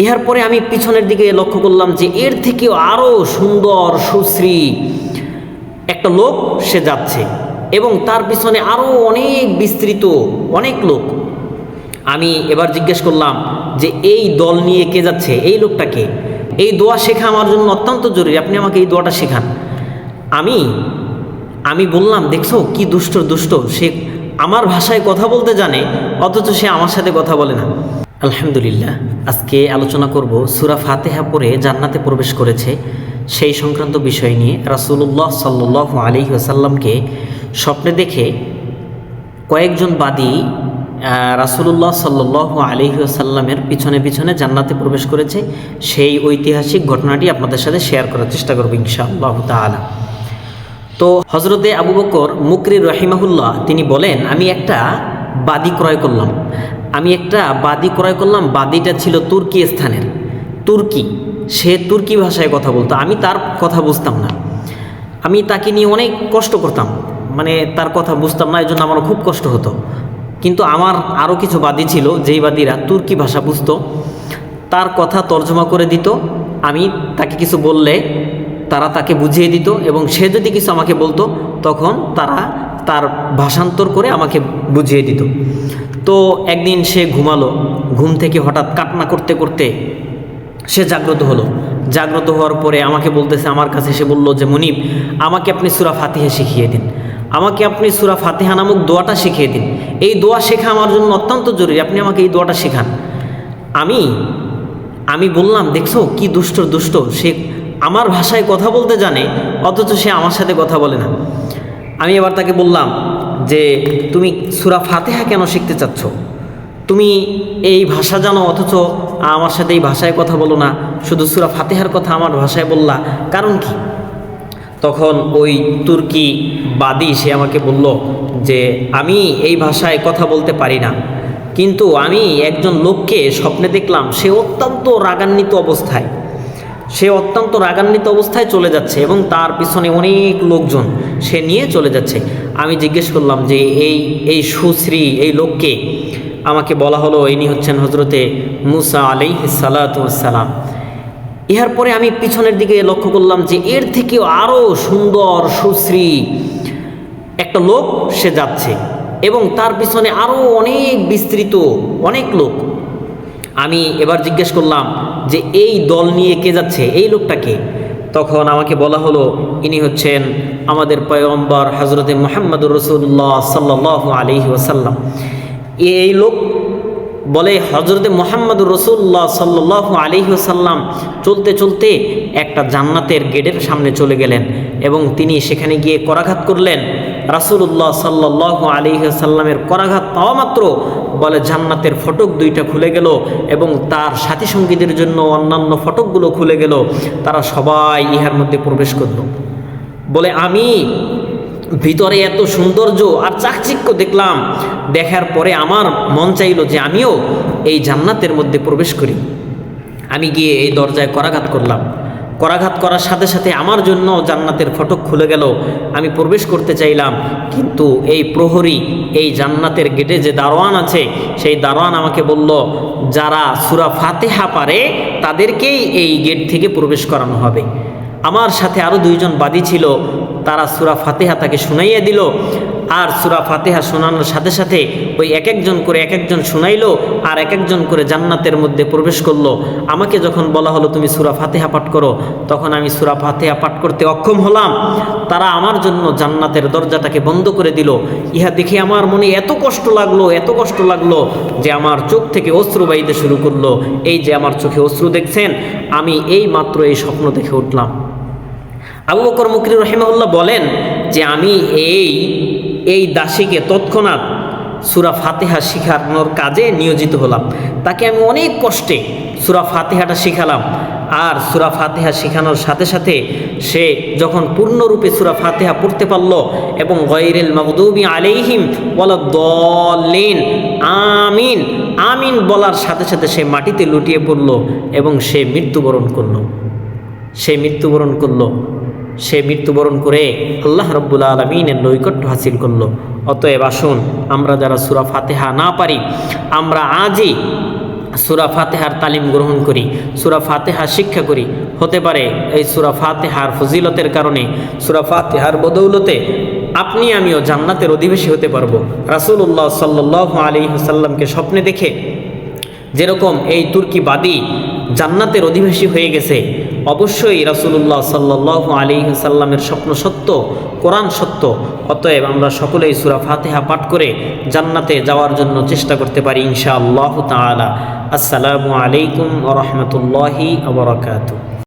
ইহার পরে আমি পিছনের দিকে লক্ষ্য করলাম যে এর থেকেও আরও সুন্দর, সুশ্রী একটা লোক সে যাচ্ছে এবং তার পিছনে আরও অনেক বিস্তৃত অনেক লোক। আমি এবার জিজ্ঞেস করলাম যে এই দল নিয়ে কে যাচ্ছে? এই লোকটাকে। এই দোয়া শেখা আমার জন্য অত্যন্ত জরুরি, আপনি আমাকে এই দোয়াটা শেখান। আমি আমি বললাম, দেখছ কি দুষ্ট দুষ্ট? সে আমার ভাষায় কথা বলতে জানে, অথচ সে আমার সাথে কথা বলে না। আলহামদুলিল্লাহ, আজকে আলোচনা করব সুরা ফাতেহা পরে জান্নাতে প্রবেশ করেছে। সেই সংক্রান্ত বিষয় নিয়ে রাসুল্লাহ সাল্লাহ আলী আসাল্লামকে স্বপ্নে দেখে কয়েকজন বাদী রাসুল্লাহ সাল্লাহ আলিহাসাল্লামের পিছনে পিছনে জান্নাতে প্রবেশ করেছে। সেই ঐতিহাসিক ঘটনাটি আপনাদের সাথে শেয়ার করার চেষ্টা করব ইনশাআল্লাহ তালা তো হজরতে আবু বকর মুকরি রহিমাহুল্লাহ, তিনি বলেন, আমি একটা বাদি ক্রয় করলাম। আমি একটা বাদি ক্রয় করলাম, বাদিটা ছিল তুর্কি স্থানের। তুর্কি, সে তুর্কি ভাষায় কথা বলতো। আমি তার কথা বুঝতাম না। আমি তাকে নিয়ে অনেক কষ্ট করতাম। মানে তার কথা বুঝতাম না এই জন্য আমার খুব কষ্ট হতো। কিন্তু আমার আরও কিছু বাদী ছিল, যেই বাদীরা তুর্কি ভাষা বুঝত। তার কথা তর্জমা করে দিত। আমি তাকে কিছু বললে তারা তাকে বুঝিয়ে দিত এবং সে যদি কিছু আমাকে বলতো, তখন তারা তার ভাষান্তর করে আমাকে বুঝিয়ে দিত। তো একদিন সে ঘুমালো। ঘুম থেকে হঠাৎ কাটনা করতে করতে সে জাগ্রত হলো। জাগ্রত হওয়ার পরে আমাকে বলতেছে, আমার কাছে সে বলল যে, মনিব, আমাকে আপনি সুরা ফাতিহা শিখিয়ে দিন। আমাকে আপনি সুরা ফাতিহা নামক দোয়াটা শিখিয়ে দিন। এই দোয়া শেখা আমার জন্য অত্যন্ত জরুরি। আপনি আমাকে এই দোয়াটা শেখান। আমি আমি বললাম, দেখছ, কি দুষ্ট দুষ্ট। সে আমার ভাষায় কথা বলতে জানে, অথচ সে আমার সাথে কথা বলে না। আমি এবার তাকে বললাম যে তুমি সুরা ফাতেহা কেন শিখতে চাচ্ছ? তুমি এই ভাষা জানো, অথচ আমার সাথে এই ভাষায় কথা বলো না। শুধু সুরা ফাতেহার কথা আমার ভাষায় বললা, কারণ কি? তখন ওই তুর্কি বাদী সে আমাকে বলল যে, আমি এই ভাষায় কথা বলতে পারি না। কিন্তু আমি একজন লোককে স্বপ্নে দেখলাম, সে অত্যন্ত রাগান্বিত অবস্থায়। সে অত্যন্ত রাগান্বিত অবস্থায় চলে যাচ্ছে এবং তার পিছনে অনেক লোকজন সে নিয়ে চলে যাচ্ছে। আমি জিজ্ঞেস করলাম যে, এই এই সুশ্রী, এই লোককে আমাকে বলা হলো ইনি হচ্ছেন হজরতে মুসা আলাই সালাতাম ইহার পরে আমি পিছনের দিকে লক্ষ্য করলাম যে, এর থেকেও আরও সুন্দর, সুশ্রী একটা লোক সে যাচ্ছে এবং তার পিছনে আরও অনেক বিস্তৃত, অনেক লোক। আমি এবার জিজ্ঞেস করলাম যে এই দল নিয়ে কে যাচ্ছে, এই লোকটাকে তখন আমাকে বলা হলো, ইনি হচ্ছেন আমাদের পয়গম্বর হজরতে মোহাম্মদুর রসুল্লাহ সাল্লাহ আলি ওসাল্লাম এই লোক বলে হজরতে মোহাম্মদুর রসুল্লাহ সাল্লাহ আলি ওসাল্লাম চলতে চলতে একটা জান্নাতের গেটের সামনে চলে গেলেন এবং তিনি সেখানে গিয়ে করাঘাত করলেন। রাসুল্লাহ সাল্লাহ আলী সাল্লামের করাঘাত পাওয়া মাত্র বলে জান্নাতের ফটক দুইটা খুলে গেল এবং তার সাথী সঙ্গীদের জন্য অন্যান্য ফটকগুলো খুলে গেল। তারা সবাই ইহার মধ্যে প্রবেশ করল। বলে, আমি ভিতরে এত সৌন্দর্য আর চাকচিক্য দেখলাম। দেখার পরে আমার মন চাইল যে আমিও এই জান্নাতের মধ্যে প্রবেশ করি। আমি গিয়ে এই দরজায় করাঘাত করলাম। করাঘাত করার সাথে সাথে আমার জন্য জান্নাতের ফটক খুলে গেল। আমি প্রবেশ করতে চাইলাম, কিন্তু এই প্রহরী, এই জান্নাতের গেটে যে দারোয়ান আছে, সেই দারোয়ান আমাকে বলল, যারা সুরা ফাতেহা পারে, তাদেরকেই এই গেট থেকে প্রবেশ করানো হবে। আমার সাথে আরও দুইজন বাদী ছিল তারা সুরা ফাতেহা তাকে শুনাইয়া দিল। আর সুরা ফাতেহা শোনানোর সাথে সাথে ওই এক একজন করে এক একজন শুনাইলো, আর এক একজন করে জান্নাতের মধ্যে প্রবেশ করল। আমাকে যখন বলা হলো, তুমি সুরা ফাতেহা পাঠ করো তখন আমি সুরা ফাতেহা পাঠ করতে অক্ষম হলাম। তারা আমার জন্য জান্নাতের দরজাটাকে বন্ধ করে দিল। ইহা দেখে আমার মনে এত কষ্ট লাগল, এত কষ্ট লাগল যে আমার চোখ থেকে অশ্রু বাইতে শুরু করল। এই যে আমার চোখে অশ্রু দেখছেন, আমি এই মাত্র এই স্বপ্ন দেখে উঠলাম। আবু বকর মুকরি রহিমাউল্লাহ বলেন যে আমি এই এই দাসীকে তৎক্ষণাৎ সুরা ফাতেহা শিখানোর কাজে নিয়োজিত হলাম। তাকে আমি অনেক কষ্টে সুরা ফাতেহাটা শিখালাম। আর সুরা ফাতেহা শেখানোর সাথে সাথে সে যখন পূর্ণরূপে সুরা ফাতেহা পড়তে পারল এবং গৈরেল আলাইহিম বল দলেন আমিন আমিন বলার সাথে সাথে সে মাটিতে লুটিয়ে পড়ল এবং সে মৃত্যুবরণ করল। সে মৃত্যুবরণ করল। সে মৃত্যুবরণ করে আল্লাহ রব্বুল আলমিনের নৈকট্য হাসিল করল। অতএব আসুন, আমরা যারা সুরা ফাতেহা না পারি, আমরা আজই সুরা ফাতেহার তালিম গ্রহণ করি, সুরা ফাতেহা শিক্ষা করি। হতে পারে এই সুরা ফাতেহার ফজিলতের কারণে, সুরা ফাতেহার বদৌলতে আপনি, আমিও জান্নাতের অধিবেশী হতে পারব। রাসুল্লাহ সাল্লাহ আলী সাল্লামকে স্বপ্নে দেখে, যেরকম এই তুর্কি বাদী জান্নাতের অধিবাসী হয়ে গেছে অবশ্যই রাসুলুল্লাহ সাল্লাহ আলী সাল্লামের স্বপ্ন সত্য, কোরআন সত্য। অতএব আমরা সকলেই সুরা ফাতেহা পাঠ করে জান্নাতে যাওয়ার জন্য চেষ্টা করতে পারি ইনশা আল্লাহ তালা আসসালামু আলাইকুম রহমতুল্লাহি আবরকাত